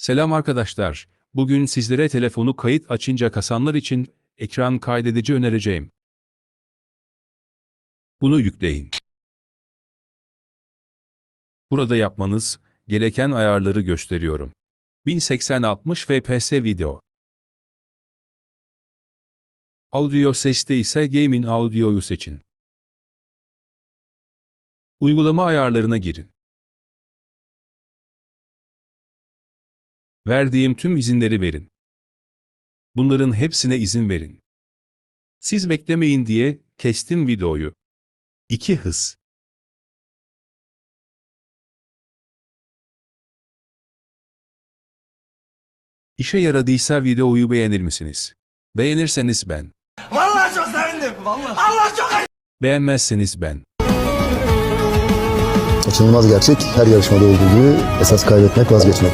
Selam arkadaşlar. Bugün sizlere telefonu kayıt açınca kasanlar için ekran kaydedici önereceğim. Bunu yükleyin. Burada yapmanız gereken ayarları gösteriyorum. 1080-60 fps video. Audio seste ise Gaming Audio'yu seçin. Uygulama ayarlarına girin. Verdiğim tüm izinleri verin. Bunların hepsine izin verin. Siz beklemeyin diye kestim videoyu. 2 hız. İşe yaradıysa videoyu beğenir misiniz? Beğenirseniz ben. Vallahi çok sevindim. Vallahi. Allah çok Beğenmezseniz ben. Kaçınılmaz gerçek her yarışmada olduğu gibi esas kaybetmek vazgeçmek.